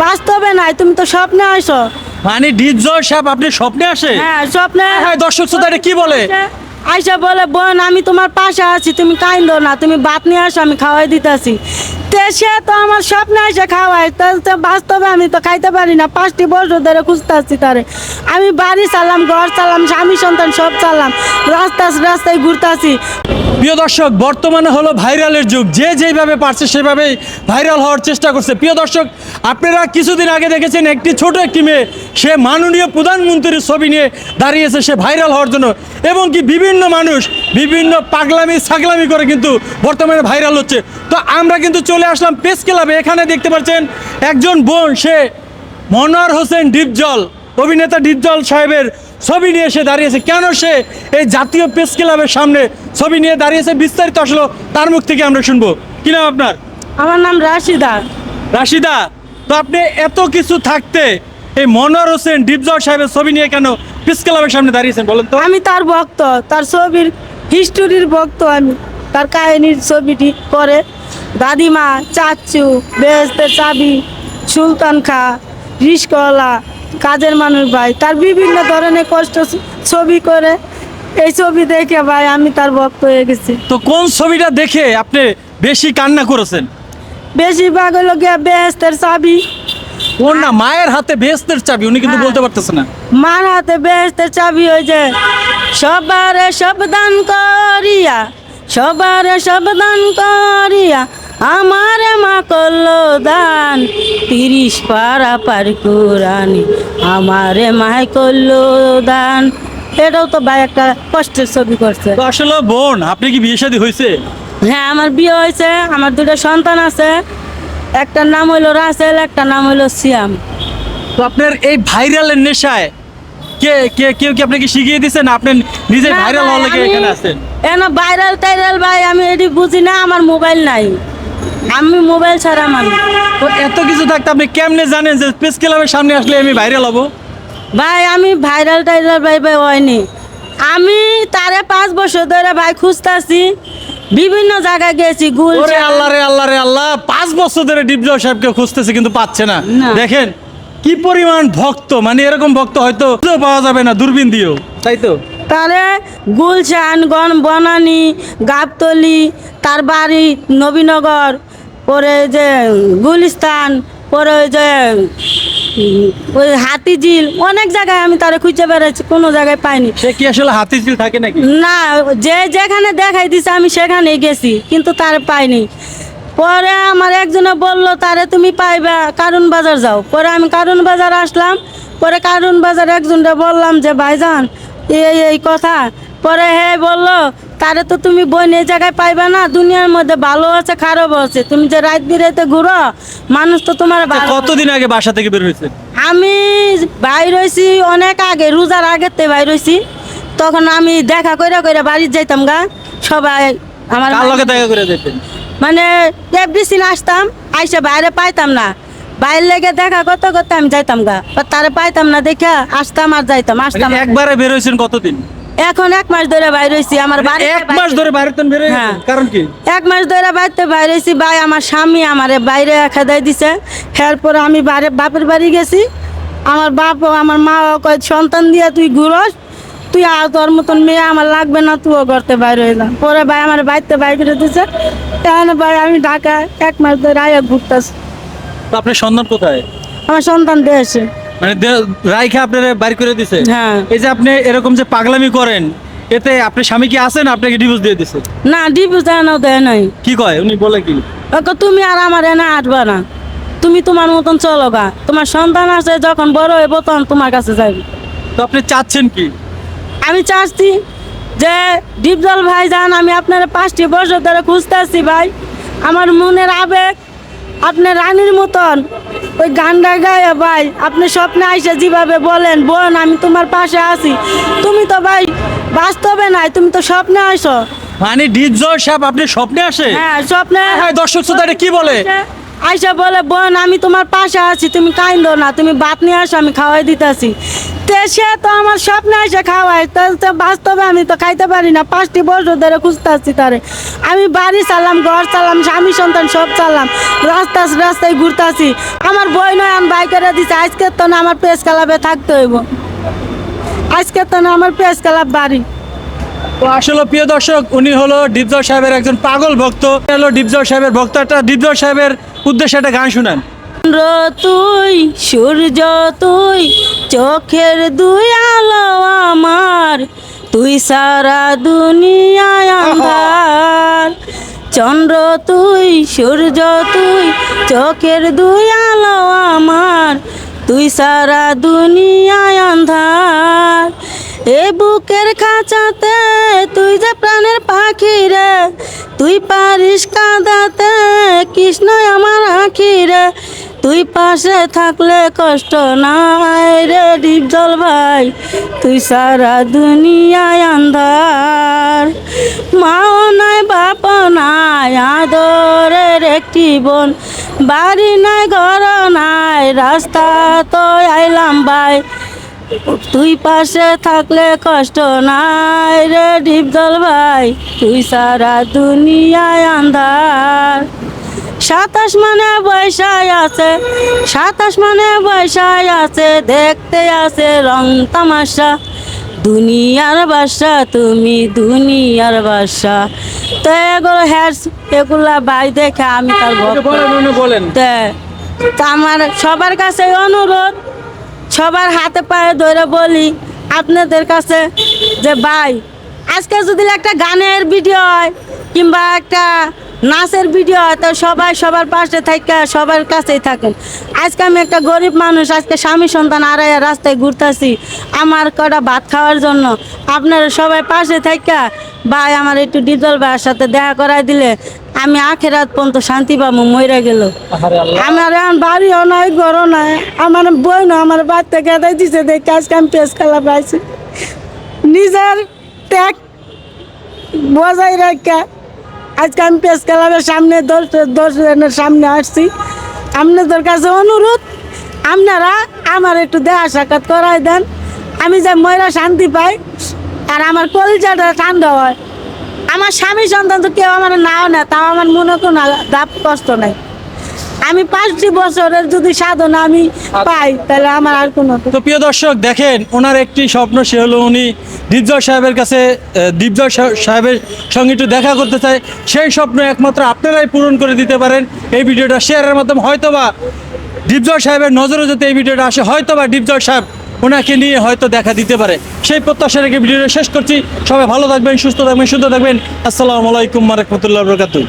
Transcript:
বাস্তবে নাই তুমি তো স্বপ্নে আসো মানে জয় সাহেব আপনি স্বপ্নে আসে? হ্যাঁ স্বপ্নে হ্যাঁ দর্শক শ্রোতা এটা কি বলে? আইসা বলে, বোন, আমি তোমার পাশে আছি, তুমি কাইন্দো না, তুমি ভাত নিয়ে আসো, আমি খাওয়াই দিতেছি। তে সে তো আমার স্বপ্নে এসে খাওয়াই তো তো বাস্তবে আমি তো খাইতে পারি না, পাঁচটি বছর ধরে খুঁজতেছি তারে। আমি বাড়ি চালাম, ঘর চালাম, স্বামী সন্তান সব চালাম, রাস্তা রাস্তায় ঘুরতাছি প্রিয় দর্শক, বর্তমানে হলো ভাইরালের যুগ। যে যেভাবে পারছে, সেভাবেই ভাইরাল হওয়ার চেষ্টা করছে। প্রিয় দর্শক, আপনারা কিছুদিন আগে দেখেছেন, একটি ছোট একটি মেয়ে, সে মাননীয় প্রধানমন্ত্রীর ছবি নিয়ে দাঁড়িয়েছে, সে ভাইরাল হওয়ার জন্য। এবং কি বিভিন্ন মানুষ বিভিন্ন পাগলামি ছাগলামি করে কিন্তু বর্তমানে ভাইরাল হচ্ছে। তো আমরা কিন্তু চলে আসলাম প্রেস ক্লাবে এখানে দেখতে পাচ্ছেন একজন বোন সে মনোয়ার হোসেন ডিপজল অভিনেতা ডিপজল সাহেবের ছবি নিয়ে এসে দাঁড়িয়েছে। কেন সে এই জাতীয় প্রেস ক্লাবের সামনে ছবি নিয়ে দাঁড়িয়েছে? বিস্তারিত আসলো তার মুখ থেকে আমরা শুনব। কি নাম আপনার? আমার নাম রাশিদা। রাশিদা তো আপনি এত কিছু থাকতে এই মনোয়ার হোসেন ডিপজল সাহেবের ছবি নিয়ে কেন ক্লাবের সামনে দাঁড়িয়েছেন বলেন তো। আমি তার ভক্ত তার ছবির হিস্টোরির ভক্ত আমি। তার কাহিনীর ছবিটি করে দাদিমা চাচু বেহেস্তের চাবি সুলতান খা রিসকলা কাজের মানুষ ভাই তার বিভিন্ন ধরনের কষ্ট ছবি করে। এই ছবি দেখে ভাই আমি তার ভক্ত হয়ে গেছি। তো কোন ছবিটা দেখে আপনি বেশি কান্না করেছেন? বেশিরভাগ হলো গিয়া বেহেস্তের চাবি ওর না মায়ের হাতে বেস্তের চাবি উনি কিন্তু হ্যাঁ। বলতে পারতেছে না। মার হাতে বেহেস্তের চাবি হয়ে যায় সবারে সাবধান করিয়া সবারে সাবধান করিয়া আমারে মা করল দান। তিরিশ পারা পার কুরানি আমারে মাই করল দান। এটাও তো ভাই একটা কষ্টের ছবি করছে। তো আসলে বোন আপনি কি বিয়ে শাদী হয়েছে হ্যাঁ আমার বিয়ে হয়েছে আমার দুটো সন্তান আছে। একটার নাম হইল রাসেল একটা নাম হইল সিয়াম। তো আপনার এই ভাইরালের নেশায় কে কে কেউ কি আপনাকে শিখিয়ে দিয়েছেন আপনি নিজে না ভাইরাল হওয়ার লেগে এখানে আছেন এন ভাইরাল টাইরাল ভাই আমি এটি বুঝি না আমার মোবাইল নাই। আমি মোবাইল ছাড়া মানুষ। তো এত কিছু থাকতে আপনি কেমনে জানেন যে প্রেস ক্লাবের সামনে আসলে আমি ভাইরাল হব? ভাই আমি ভাইরাল টাইরাল ভাই ভাই হয়নি। আমি তারে পাঁচ বছর ধরে ভাই খুঁজতাছি বিভিন্ন জায়গায় গেছি গুল ওরে আল্লাহ রে আল্লাহ রে আল্লাহ পাঁচ বছর ধরে ডিপজল সাহেবকে খুঁজতেছে কিন্তু পাচ্ছে না। দেখেন কি পরিমাণ ভক্ত মানে এরকম ভক্ত হয়তো পাওয়া যাবে না দূরবীন দিয়েও তাই তো? তারে গুলশান গন বনানি গাবতলি তার বাড়ি নবীনগর পরে যে গুলিস্তান পরে ওই যে ওই হাতিঝিল অনেক জায়গায় আমি তারে খুঁজে বেড়াচ্ছি কোনো জায়গায় পাইনি। সে কি আসলে হাতি চিল থাকে নাকি? না যে যেখানে দেখাই দিছে আমি সেখানেই গেছি কিন্তু তার পাইনি। পরে আমার একজনে বলল তারে তুমি পাইবা কারণ বাজার যাও। পরে আমি কারণ বাজার আসলাম পরে কারণ বাজার একজনটা বললাম যে ভাইজান এই এই কথা। পরে হে বলল তারে তো তুমি বোন এই জায়গায় পাইবা না দুনিয়ার মধ্যে ভালো আছে খারাপ আছে। তুমি যে রাত বিরাইতে ঘুরো মানুষ তো তোমার কতদিন আগে বাসা থেকে বের হয়েছে? আমি বাইর হয়েছি অনেক আগে রোজার আগের তে বাইর হয়েছি তখন আমি দেখা কইরা কইরা বাড়ি যাইতাম গা সবাই আমার লগে দেখা করে যেতেন মানে এভরিসিন আসতাম আইসা বাইরে পাইতাম না। বাইরে লেগে দেখা কত করতে আমি যাইতাম গা তারে পাইতাম না দেখা আসতাম আর যাইতাম আসতাম মানে একবারে বের হয়েছেন কতদিন? এখন এক মাস ধরে বাইর হয়েছি আমার বাড়ি এক মাস ধরে বাইরে তো বের হয়ে। কারণ কি? এক মাস ধরে বাড়িতে বাইরে হয়েছি ভাই আমার স্বামী আমারে বাইরে খেদাই দিছে। এরপরে আমি বাইরে বাপের বাড়ি গেছি। আমার বাপ আমার মা ও কয় সন্তান দিয়া তুই ঘুরস তুই আর তোর মতন মেয়ে আমার লাগবে না তুইও করতে বাইরে হইলাম পরে ভাই আমার বাড়িতে বাইরে করে দিছে। তাহলে ভাই আমি ঢাকা এক মাস ধরে আয়া ঘুরতেছি। তো আপনার সন্ধান কোথায়? আমার সন্তান দেশে। মানে রাইখা আপনারা বাইর করে দিছে। হ্যাঁ। এই যে আপনি এরকম যে পাগলামি করেন এতে আপনার স্বামী কি আছেন আপনাকে ডিভোর্স দিয়ে দিছে? না ডিপু জানাও দেয় নাই। কি কয়? উনি বলে কি? তুমি আর আমার এনে আটবা না। তুমি তোমার মতন চলো গা। তোমার সন্তান আছে যখন বড় হইব তখন তোমার কাছে যাইবে। তো আপনি চাচ্ছেন কি? আমি চাচ্ছি যে ডিপজল ভাই যান আমি আপনার পাঁচটি বছর ধরে খুঁজতেছি ভাই। আমার মনের আবেগ আপনার রানীর মতন ওই গানটা গায়ে ভাই আপনি স্বপ্নে আইসা যেভাবে বলেন বোন আমি তোমার পাশে আছি। তুমি তো ভাই বাস্তবে নাই তুমি তো স্বপ্নে আইসো। মানে ডিপজল সাহেব আপনি স্বপ্নে আসে? হ্যাঁ স্বপ্নে হ্যাঁ দর্শক শ্রোতা কি বলে? আইসা বলে, বোন, আমি তোমার পাশে আছি, তুমি কাইন্দো না, তুমি ভাত নিয়ে আসো, আমি খাওয়াই দিতেছি। তে সে তো আমার স্বপ্নে এসে খাওয়াই তো বাস্তবে আমি তো খাইতে পারি না, পাঁচটি বছর ধরে খুঁজতেছি তারে। আমি বাড়ি চালাম, ঘর চালাম, স্বামী সন্তান সব চালাম, রাস্তা রাস্তায় ঘুরতাছি। আমার বই নয়, আমি বাইকেরা দিছে, আজকের তো না আমার পেস ক্লাবে থাকতে হইব। আজকের তো না আমার পেস ক্লাব বাড়ি। আসলে প্রিয় দর্শক, উনি হলো ডিপজল সাহেবের একজন পাগল ভক্ত। হলো ডিপজল সাহেবের ভক্ত একটা ডিপজল সাহেবের উদ্দেশ্যে একটা গান শুনেন। তুই, সূর্য তুই, চোখের দুই আলো আমার। তুই সারা দুনিয়ায় আন্ধার। চন্দ্র তুই, সূর্য তুই, চোখের দুই আলো আমার। তুই সারা দুনিয়ায় আন্ধার। এ বুকের খাঁচাতে তুই যে প্রাণের পাখি রে, তুই পারিস কাঁদাতে, কৃষ্ণ আমার আখি রে। তুই পাশে থাকলে কষ্ট নাই রে ডিপ জল ভাই, তুই সারা দুনিয়ায় আন্ধার। মাও নাই, বাপ নাই, আদরের একটি বোন, বাড়ি নাই, ঘর নাই, রাস্তা তো আইলাম ভাই। তুই পাশে থাকলে কষ্ট নাই রে ডিপজল ভাই। তুই সারা দুনিয়ায় আন্ধার। সাতাশ মানে বৈশায় আছে সাতাশ মানে বৈশায় আছে দেখতে আছে রং তামাশা। দুনিয়ার বাসা তুমি দুনিয়ার বাসা তো এগুলো হ্যার এগুলা ভাই দেখে আমি তার বলেন। তা আমার সবার কাছে অনুরোধ সবার হাতে পায়ে ধরে বলি আপনাদের কাছে যে ভাই, আজকে যদি একটা গানের ভিডিও হয় কিংবা একটা নাচের ভিডিও হয় তো সবাই সবার পাশে থাকে সবার কাছেই থাকেন আজকে আমি একটা গরিব মানুষ আজকে স্বামী সন্তান আড়াইয়া রাস্তায় ঘুরতেছি আমার কটা ভাত খাওয়ার জন্য। আপনারা সবাই পাশে থাকা ভাই আমার একটু ডিজল ভাইয়ের সাথে দেখা করাই দিলে আমি আখেরাত পর্যন্ত শান্তি পাবো মরে গেল। আমার এখন বাড়িও নাই ঘরও নাই আমার বই না আমার বাচ্চা গেদাই দিছে দেখে আজকে আমি পেস খেলা পাইছি। নিজের ট্যাগ বজায় রাখা আজকে আমি প্রেস ক্লাবের সামনে দশ দশ জনের সামনে আসছি। আপনাদের কাছে অনুরোধ, আপনারা আমার একটু দেহা সাক্ষাৎ করাই দেন। আমি যে ময়রা শান্তি পাই আর আমার কলিজাটা ঠান্ডা হয়। আমার স্বামী সন্তান তো কেউ আমার নাও না তাও আমার মনে কোনো দাপ কষ্ট নাই। আমি পাঁচটি বছরের যদি সাধনা আমি পাই, তাহলে আমার আর কোনো তো প্রিয় দর্শক, দেখেন, ওনার একটি স্বপ্ন সে হলো উনি দীপজয় সাহেবের কাছে দীপজয় সাহেবের সঙ্গে একটু দেখা করতে চায়। সেই স্বপ্ন একমাত্র আপনারাই পূরণ করে দিতে পারেন। এই ভিডিওটা শেয়ারের মাধ্যমে হয়তোবা দীপজয় সাহেবের নজরে যাতে এই ভিডিওটা আসে, হয়তোবা দীপজয় সাহেব ওনাকে নিয়ে হয়তো দেখা দিতে পারে। সেই প্রত্যাশা রেখে ভিডিওটা শেষ করছি। সবাই ভালো থাকবেন, সুস্থ থাকবেন সুস্থ থাকবেন। আসসালামু আলাইকুম রহমতুল্লাহ বরকাতুহ।